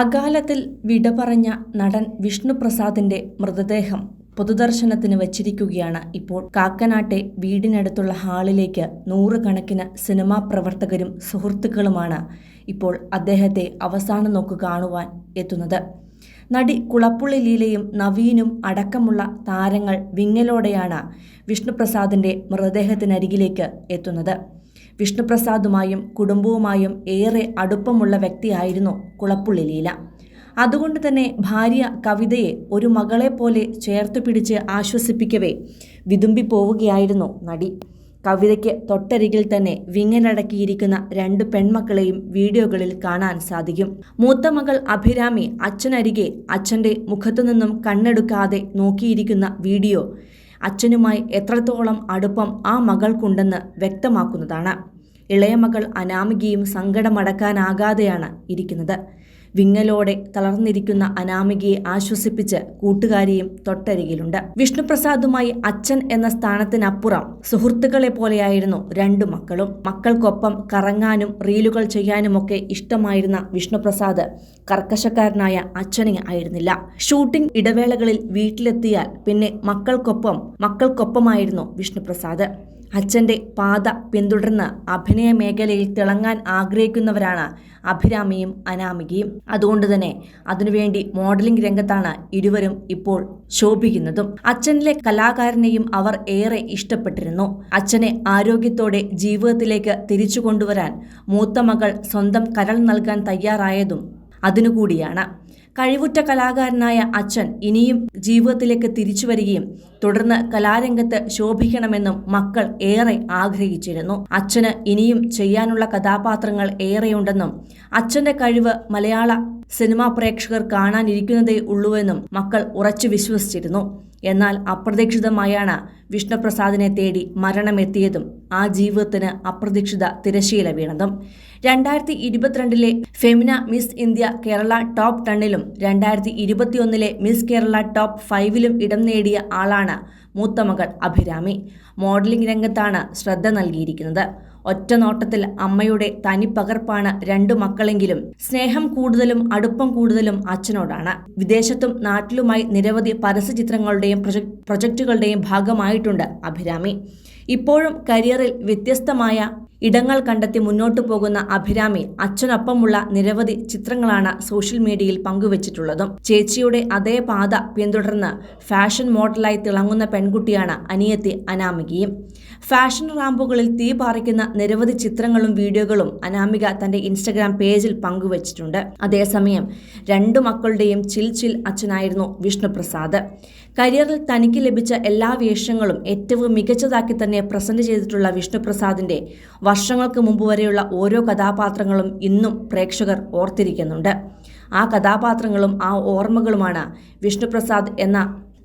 അകാലത്തിൽ വിട പറഞ്ഞ നടൻ വിഷ്ണുപ്രസാദിന്റെ മൃതദേഹം പൊതുദർശനത്തിന് വച്ചിരിക്കുകയാണ് ഇപ്പോൾ. കാക്കനാട്ടെ വീടിനടുത്തുള്ള ഹാളിലേക്ക് നൂറുകണക്കിന് സിനിമാ പ്രവർത്തകരും സുഹൃത്തുക്കളുമാണ് ഇപ്പോൾ അദ്ദേഹത്തെ അവസാന നോക്ക് കാണുവാൻ എത്തുന്നത്. നടി കുളപ്പുള്ളി ലീലയും നവീനും അടക്കമുള്ള താരങ്ങൾ വിങ്ങലോടെയാണ് വിഷ്ണുപ്രസാദിന്റെ മൃതദേഹത്തിനരികിലേക്ക് എത്തുന്നത്. വിഷ്ണുപ്രസാദുമായും കുടുംബവുമായും ഏറെ അടുപ്പമുള്ള വ്യക്തിയായിരുന്നു കുളപ്പുള്ളി ലീല. അതുകൊണ്ട് തന്നെ ഭാര്യ കവിതയെ ഒരു മകളെ പോലെ ചേർത്തു പിടിച്ച് ആശ്വസിപ്പിക്കവേ വിതുമ്പിപ്പോവുകയായിരുന്നു നടി. കവിതയ്ക്ക് തൊട്ടരികിൽ തന്നെ വിങ്ങനടക്കിയിരിക്കുന്ന രണ്ട് പെൺമക്കളെയും വീഡിയോകളിൽ കാണാൻ സാധിക്കും. മൂത്ത മകൾ അഭിരാമി അച്ഛനരികെ അച്ഛന്റെ മുഖത്തു നിന്നും കണ്ണെടുക്കാതെ നോക്കിയിരിക്കുന്ന വീഡിയോ അച്ഛനുമായി എത്രത്തോളം അടുപ്പം ആ മകൾക്കുണ്ടെന്ന് വ്യക്തമാക്കുന്നതാണ് ഇളയ മകൾ അനാമികയും സങ്കടമടക്കാനാകാതെയാണ് ഇരിക്കുന്നത്. വിങ്ങലോടെ തളർന്നിരിക്കുന്ന അനാമികയെ ആശ്വസിപ്പിച്ച് കൂട്ടുകാരിയും തൊട്ടരികിലുണ്ട്. വിഷ്ണുപ്രസാദുമായി അച്ഛൻ എന്ന സ്ഥാനത്തിനപ്പുറം സുഹൃത്തുക്കളെ പോലെയായിരുന്നു രണ്ടു മക്കളും. മക്കൾക്കൊപ്പം കറങ്ങാനും റീലുകൾ ചെയ്യാനുമൊക്കെ ഇഷ്ടമായിരുന്ന വിഷ്ണുപ്രസാദ് കർക്കശക്കാരനായ അച്ഛനെ ആയിരുന്നില്ല. ഷൂട്ടിംഗ് ഇടവേളകളിൽ വീട്ടിലെത്തിയാൽ പിന്നെ മക്കൾക്കൊപ്പം മക്കൾക്കൊപ്പമായിരുന്നു വിഷ്ണുപ്രസാദ്. അച്ഛന്റെ പാത പിന്തുടർന്ന് അഭിനയ മേഖലയിൽ തിളങ്ങാൻ ആഗ്രഹിക്കുന്നവരാണ് അഭിരാമിയും അനാമികയും. അതുകൊണ്ട് തന്നെ അതിനുവേണ്ടി മോഡലിംഗ് രംഗത്താണ് ഇരുവരും ഇപ്പോൾ ശോഭിക്കുന്നതും. അച്ഛനിലെ കലാകാരനെയും അവർ ഏറെ ഇഷ്ടപ്പെട്ടിരുന്നു. അച്ഛനെ ആരോഗ്യത്തോടെ ജീവിതത്തിലേക്ക് തിരിച്ചു കൊണ്ടുവരാൻ മൂത്ത മകൾ സ്വന്തം കരൾ നൽകാൻ തയ്യാറായതും അതിനുകൂടിയാണ്. കഴിവുറ്റ കലാകാരനായ അച്ഛൻ ഇനിയും ജീവിതത്തിലേക്ക് തിരിച്ചു വരികയും തുടർന്ന് കലാരംഗത്ത് ശോഭിക്കണമെന്നും മക്കൾ ഏറെ ആഗ്രഹിച്ചിരുന്നു. അച്ഛന് ഇനിയും ചെയ്യാനുള്ള കഥാപാത്രങ്ങൾ ഏറെയുണ്ടെന്നും അച്ഛന്റെ കഴിവ് മലയാള സിനിമാ പ്രേക്ഷകർ കാണാനിരിക്കുന്നതേ ഉള്ളൂവെന്നും മക്കൾ ഉറച്ചു വിശ്വസിച്ചിരുന്നു. എന്നാൽ അപ്രതീക്ഷിതമായാണ് വിഷ്ണുപ്രസാദിനെ തേടി മരണമെത്തിയതും ആ ജീവിതത്തിന് അപ്രതീക്ഷിത തിരശീല വീണതും. രണ്ടായിരത്തി ഇരുപത്തിരണ്ടിലെ Femina Miss India Kerala top ടെണ്ണിലും രണ്ടായിരത്തി ഇരുപത്തിയൊന്നിലെ മിസ് കേരള ടോപ്പ് ഫൈവിലും ഇടം നേടിയ ആളാണ് മൂത്ത മകൾ അഭിരാമി. മോഡലിംഗ് രംഗത്താണ് ശ്രദ്ധ നൽകിയിരിക്കുന്നത്. ഒറ്റ നോട്ടത്തിൽ അമ്മയുടെ തനിപ്പകർപ്പാണ് രണ്ടു മക്കളെങ്കിലും സ്നേഹം കൂടുതലും അടുപ്പം കൂടുതലും അച്ഛനോടാണ്. വിദേശത്തും നാട്ടിലുമായി നിരവധി പരസ്യ ചിത്രങ്ങളുടെയും പ്രൊജക്ടുകളുടെയും ഭാഗമായിട്ടുണ്ട് അഭിരാമി. ഇപ്പോഴും കരിയറിൽ വ്യത്യസ്തമായ ഇടങ്ങൾ കണ്ടെത്തി മുന്നോട്ടു പോകുന്ന അഭിരാമി അച്ഛനൊപ്പമുള്ള നിരവധി ചിത്രങ്ങളാണ് സോഷ്യൽ മീഡിയയിൽ പങ്കുവച്ചിട്ടുള്ളതും. ചേച്ചിയുടെ അതേ പാത പിന്തുടർന്ന് ഫാഷൻ മോഡലായി തിളങ്ങുന്ന പെൺകുട്ടിയാണ് അനിയത്തി അനാമികയും ഫാഷൻ റാമ്പുകളിൽ തീ പാറിക്കുന്ന നിരവധി ചിത്രങ്ങളും വീഡിയോകളും അനാമിക തന്റെ ഇൻസ്റ്റഗ്രാം പേജിൽ പങ്കുവച്ചിട്ടുണ്ട്. അതേസമയം രണ്ടു മക്കളുടെയും ചിൽ ചിൽ അച്ഛനായിരുന്നു വിഷ്ണുപ്രസാദ്. കരിയറിൽ തനിക്ക് ലഭിച്ച എല്ലാ വേഷങ്ങളും ഏറ്റവും മികച്ചതാക്കി തന്നെ പ്രസന്റ് ചെയ്തിട്ടുള്ള വിഷ്ണുപ്രസാദിന്റെ വർഷങ്ങൾക്ക് മുമ്പ് വരെയുള്ള ഓരോ കഥാപാത്രങ്ങളും ഇന്നും പ്രേക്ഷകർ ഓർത്തിരിക്കുന്നുണ്ട്. ആ കഥാപാത്രങ്ങളും ആ ഓർമ്മകളുമാണ് വിഷ്ണുപ്രസാദ് എന്ന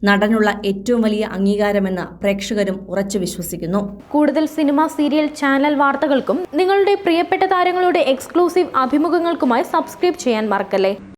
നടനുള്ള ഏറ്റവും വലിയ അംഗീകാരമെന്ന് പ്രേക്ഷകരും ഉറച്ചു വിശ്വസിക്കുന്നു. കൂടുതൽ സിനിമ സീരിയൽ ചാനൽ വാർത്തകൾക്കും നിങ്ങളുടെ പ്രിയപ്പെട്ട താരങ്ങളുടെ എക്സ്ക്ലൂസീവ് അഭിമുഖങ്ങൾക്കുമായി സബ്സ്ക്രൈബ് ചെയ്യാൻ മറക്കല്ലേ?